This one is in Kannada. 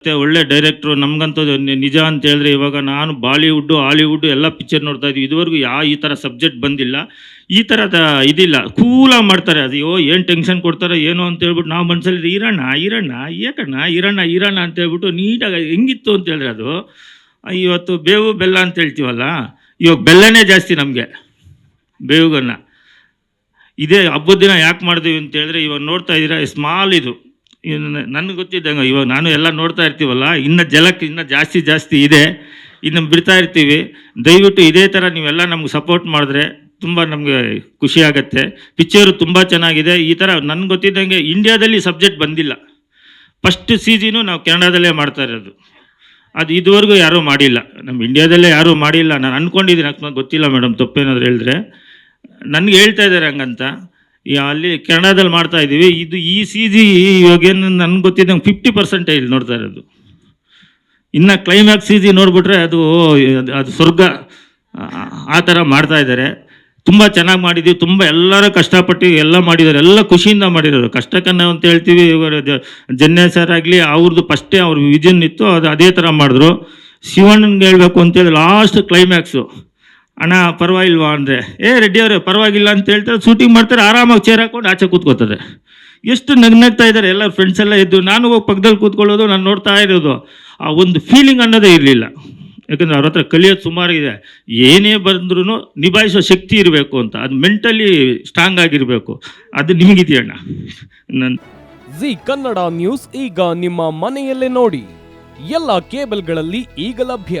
ಮತ್ತೆ ಒಳ್ಳೆ ಡೈರೆಕ್ಟ್ರು ನಮ್ಗಂತೂ ನಿಜ ಅಂತ ಹೇಳಿದ್ರೆ ಇವಾಗ ನಾನು ಬಾಲಿವುಡ್ಡು ಹಾಲಿವುಡ್ ಎಲ್ಲ ಪಿಕ್ಚರ್ ನೋಡ್ತಾ ಇದ್ವಿ. ಇದುವರೆಗೂ ಯಾವ ಈ ಥರ ಸಬ್ಜೆಕ್ಟ್ ಬಂದಿಲ್ಲ. ಈ ಥರದ ಇದಿಲ್ಲ. ಕೂಲಾಗಿ ಮಾಡ್ತಾರೆ. ಅದು ಅಯ್ಯೋ, ಏನು ಟೆನ್ಷನ್ ಕೊಡ್ತಾರೆ, ಏನೋ ಅಂತ ಹೇಳ್ಬಿಟ್ಟು ನಾವು ಮನಸ್ಸಲ್ಲಿ ಈರಣ್ಣ ಈರಣ್ಣ ಏಕಣ್ಣ ಈರಣ್ಣ ಈರಣ್ಣ ಅಂತ ಹೇಳ್ಬಿಟ್ಟು ನೀಟಾಗಿ ಹೆಂಗಿತ್ತು ಅಂತ ಹೇಳಿದ್ರೆ ಅದು ಇವತ್ತು ಬೇವು ಬೆಲ್ಲ ಅಂತ ಹೇಳ್ತೀವಲ್ಲ, ಇವಾಗ ಬೆಲ್ಲನೇ ಜಾಸ್ತಿ ನಮಗೆ ಬೇವುಗನ್ನ ಇದೇ ಹಬ್ಬದ ದಿನ ಯಾಕೆ ಮಾಡಿದೀವಿ ಅಂತ ಹೇಳಿದ್ರೆ ಇವಾಗ ನೋಡ್ತಾ ಇದ್ದೀರಾ ಸ್ಮಾಲ್ ಇದು. ನನಗೆ ಗೊತ್ತಿದ್ದಂಗೆ ಇವಾಗ ನಾನು ಎಲ್ಲ ನೋಡ್ತಾ ಇರ್ತೀವಲ್ಲ, ಇನ್ನು ಜಲಕ್ಕೆ ಇನ್ನು ಜಾಸ್ತಿ ಜಾಸ್ತಿ ಇದೆ, ಇನ್ನು ಬಿಡ್ತಾ ಇರ್ತೀವಿ. ದಯವಿಟ್ಟು ಇದೇ ಥರ ನೀವೆಲ್ಲ ನಮ್ಗೆ ಸಪೋರ್ಟ್ ಮಾಡಿದ್ರೆ ತುಂಬ ನಮಗೆ ಖುಷಿ ಆಗುತ್ತೆ. ಪಿಕ್ಚರು ತುಂಬ ಚೆನ್ನಾಗಿದೆ. ಈ ಥರ ನನಗೆ ಗೊತ್ತಿದ್ದಂಗೆ ಇಂಡಿಯಾದಲ್ಲಿ ಸಬ್ಜೆಕ್ಟ್ ಬಂದಿಲ್ಲ. ಫಸ್ಟ್ ಸೀಸಿನೂ ನಾವು ಕೆನಡಾದಲ್ಲೇ ಮಾಡ್ತಾ ಇರೋದು. ಅದು ಇದುವರೆಗೂ ಯಾರೂ ಮಾಡಿಲ್ಲ. ನಮ್ಮ ಇಂಡಿಯಾದಲ್ಲೇ ಯಾರೂ ಮಾಡಿಲ್ಲ. ನಾನು ಅಂದ್ಕೊಂಡಿದ್ದೀನಿ ಅಕಸ್ಮಾತ್ ಗೊತ್ತಿಲ್ಲ ಮೇಡಮ್, ತಪ್ಪೇನಾದರೂ ಹೇಳಿದ್ರೆ. ನನಗೆ ಹೇಳ್ತಾ ಇದ್ದಾರೆ ಹಂಗಂತ. ಅಲ್ಲಿ ಕೆನಡಾದಲ್ಲಿ ಮಾಡ್ತಾ ಇದ್ದೀವಿ. ಇದು ಈ ಸಿ ಜಿ ಇವಾಗೇನು ನನ್ಗೆ ಗೊತ್ತಿದ್ದಂಗೆ ಫಿಫ್ಟಿ ಪರ್ಸೆಂಟೇಜ್ ನೋಡ್ತಾ ಇರೋದು. ಇನ್ನು ಕ್ಲೈಮ್ಯಾಕ್ಸ್ ಸಿ ಜಿ ನೋಡಿಬಿಟ್ರೆ ಅದು, ಅದು- ಸ್ವರ್ಗ. ಆ- ಥರ ಮಾಡ್ತಾ ಇದ್ದಾರೆ. ತುಂಬ ಚೆನ್ನಾಗಿ ಮಾಡಿದ್ದೀವಿ. ತುಂಬ ಎಲ್ಲರೂ ಕಷ್ಟಪಟ್ಟು ಎಲ್ಲ ಮಾಡಿದ್ದಾರೆ. ಎಲ್ಲ ಖುಷಿಯಿಂದ ಮಾಡಿರೋದು. ಕಷ್ಟಕನ್ನ ಅಂತ ಹೇಳ್ತೀವಿ. ಇವಾಗ ಜ- ಜನ್ಯ ಸರ್ ಆಗಲಿ ಅವ್ರದ್ದು ಫಸ್ಟೇ ಅವ್ರ ವಿಜನ್ ಇತ್ತು. ಅದು ಅದೇ ಥರ ಮಾಡಿದ್ರು. ಶಿವಣ್ಣನಿಗೆ ಹೇಳಬೇಕು ಅಂತೇಳಿ ಲಾಸ್ಟ್ ಕ್ಲೈಮ್ಯಾಕ್ಸು ಅಣ್ಣ, ಪರವಾಗಿಲ್ವಾ ಅಂದರೆ? ಏ, ರೆಡ್ಡಿ ಅವರೇ, ಪರವಾಗಿಲ್ಲ ಅಂತ ಹೇಳ್ತಾರೆ ಶೂಟಿಂಗ್ ಮಾಡ್ತಾರೆ, ಆರಾಮಾಗಿ ಚೇರ್ ಹಾಕೊಂಡು ಆಚೆ ಕೂತ್ಕೋತಾರೆ ಎಷ್ಟು ನಗ್ನಗ್ತಾ ಇದ್ದಾರೆ, ಎಲ್ಲ ಫ್ರೆಂಡ್ಸ್ ಎಲ್ಲ ಇದ್ದು ನಾನು ಹೋಗಿ ಪಕ್ಕದಲ್ಲಿ ಕೂತ್ಕೊಳ್ಳೋದು, ನಾನು ನೋಡ್ತಾ ಇರೋದು. ಆ ಒಂದು ಫೀಲಿಂಗ್ ಅನ್ನೋದೇ ಇರಲಿಲ್ಲ. ಯಾಕಂದ್ರೆ ಅವ್ರ ಹತ್ರ ಕಲಿಯೋದು ಸುಮಾರಿದೆ ಏನೇ ಬಂದ್ರೂ ನಿಭಾಯಿಸೋ ಶಕ್ತಿ ಇರಬೇಕು ಅಂತ. ಅದು ಮೆಂಟಲಿ ಸ್ಟ್ರಾಂಗ್ ಆಗಿರಬೇಕು. ಅದು ನಿಮಗಿದೆಯಣ್ಣ ನನ್ನ ಜಿ ಕನ್ನಡ ನ್ಯೂಸ್ ಈಗ ನಿಮ್ಮ ಮನೆಯಲ್ಲೇ ನೋಡಿ. ಎಲ್ಲ ಕೇಬಲ್ಗಳಲ್ಲಿ ಈಗ ಲಭ್ಯ.